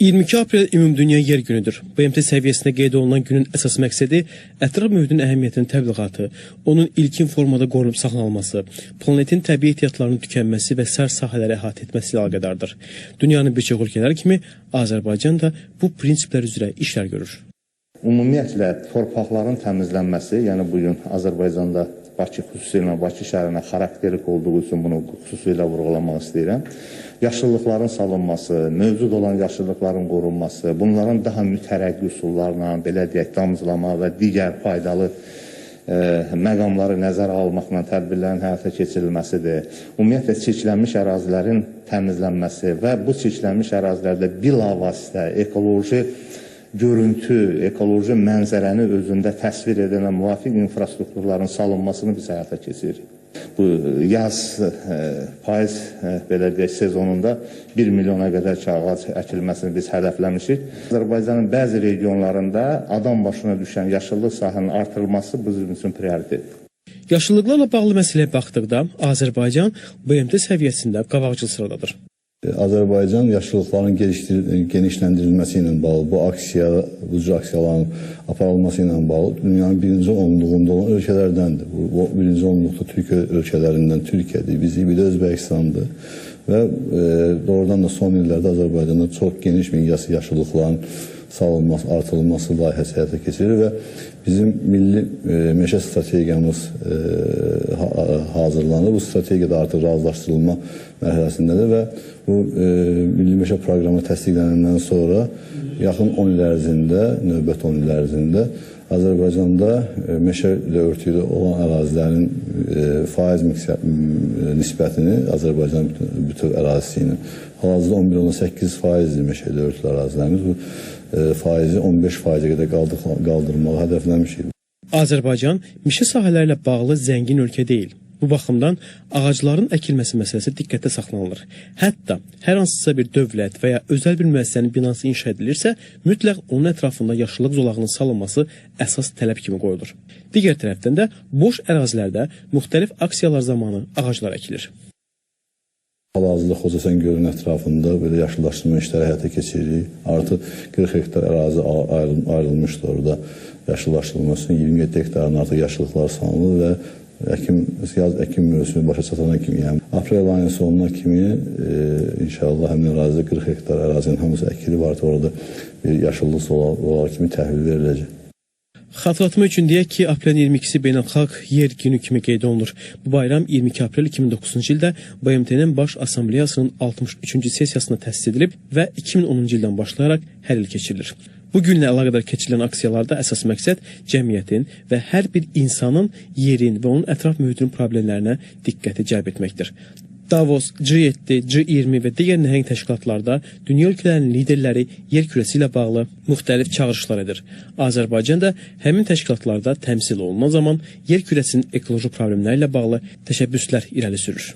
22 aprel Ümumdünya Yer Günüdür. BMT səviyyəsində qeyd olunan günün əsas məqsədi ətraf mühitin əhəmiyyətinin təbliğatı, onun ilkin formada qorunub saxlanılması, planetin təbii ehtiyatlarının tükənməsi və sər sahələri əhatə etməsi ilə əlaqədardır. Dünyanın bir çox ölkələri kimi Azərbaycan da bu prinsiplər üzrə işlər görür. Ümumiyyətlə torpaqların təmizlənməsi, yəni bu gün Azərbaycanda Bakı xüsusilə Bakı şəhərinə xarakterik olduğu üçün bunu xüsusilə vurğulamaq istəyirəm. Yaşıllıqların salınması, mövcud olan yaşıllıqların qorunması, bunların daha mütərəqqi üsullarla, belə deyək, damcılama və digər faydalı ə, məqamları nəzərə almaqla tədbirlərin həyata keçirilməsidir. Ümumiyyətlə çirklənmiş ərazilərin təmizlənməsi və bu çirklənmiş ərazilərdə bilavasitə ekoloji görüntü, ekoloji mənzərəni özündə təsvir edən müvafiq infrastrukturların salınmasını biz həyata keçiririk. Bu yaz ə, payız ə, belə deyək sezonunda 1 milyona qədər ağac əkilməsini biz hədəfləmişik. Azərbaycanın bəzi regionlarında adam başına düşən yaşıllıq sahəsinin artırılması bizim üçün prioritetdir. Yaşıllıqlarla bağlı məsələyə baxdıqda Azərbaycan BMT səviyyəsində qabaqcıl sıradadır. Azərbaycan yaşıllıqların genişləndirilməsi ilə bağlı bu aksiya, bu aksiyaların aparılması ilə bağlı dünyanın birinci onluğunda olan ölkələrdəndir. Bu, bu birinci onluqda Türkiyə ölkələrindən Türkiyədir, bizi bir də Özbəkistandır və e, doğrudan da son illərdə Azərbaycanda çox geniş miqyaslı yaşıllıqların salınması, artırılması layihəsi həyata keçirilir və bizim milli e, meşə strategiyamız e, ha hazırlanır. Bu strategiyada artıq razılaşdırılma mərhələsindədir və bu e, milli meşə proqramı təsdiqlənəndən sonra yaxın 10 il ərzində, növbəti 10 il ərzində Azərbaycanda e, meşə ilə olan ərazilərin e, faiz miqsar, nisbətini Azərbaycan bütün, bütün ərazisi ilə hal-hazırda 11.8 faizdir meşə örtülü ərazilərimiz. Bu e, faizi 15 faizə qədər qaldırmağı hədəfləmişik. Azərbaycan meşə sahələri bağlı zəngin ölkə deyil. Bu baxımdan ağacların əkilməsi məsələsi diqqətdə saxlanılır. Hətta hər hansısa bir dövlət və ya özəl bir müəssisənin binası inşa edilirsə, mütləq onun ətrafında yaşıllıq zolağının salınması əsas tələb kimi qoyulur. Digər tərəfdən də boş ərazilərdə müxtəlif aksiyalar zamanı ağaclar əkilir. Hal-hazırda Xocasən gölünün ətrafında belə yaşıllaşdırma işləri həyata keçiririk. Artıq 40 hektar ərazi ayrılmışdır orada yaşıllaşdırılması. 27 hektarın artıq yaşıllıqlar salınır və əkim yaz əkim mövsümü başa çatana kimi, yəni aprel ayının sonuna kimi e, inşallah həmin ərazidə 40 hektar ərazinin hamısı əkilib artıq orada bir yaşıllıq zolağı kimi təhvil veriləcək. Xatırlatma üçün deyək ki, aprelin 22-si Beynəlxalq Yer Günü kimi qeyd olunur. Bu bayram 22 aprel 2009-cu ildə BMT-nin Baş Assambleyasının 63-cü sessiyasına təsis edilib və 2010-cu ildən başlayaraq hər il keçirilir. Bu günlə əlaqədar keçirilən aksiyalarda əsas məqsəd cəmiyyətin və hər bir insanın yerin və onun ətraf mühitinin problemlərinə diqqəti cəlb etməkdir. Davos, G7, G20 və digər nəhəng təşkilatlarda dünya ölkələrinin liderləri yer kürəsi ilə bağlı müxtəlif çağırışlar edir. Azərbaycan da həmin təşkilatlarda təmsil olunan zaman yer kürəsinin ekoloji problemləri ilə bağlı təşəbbüslər irəli sürür.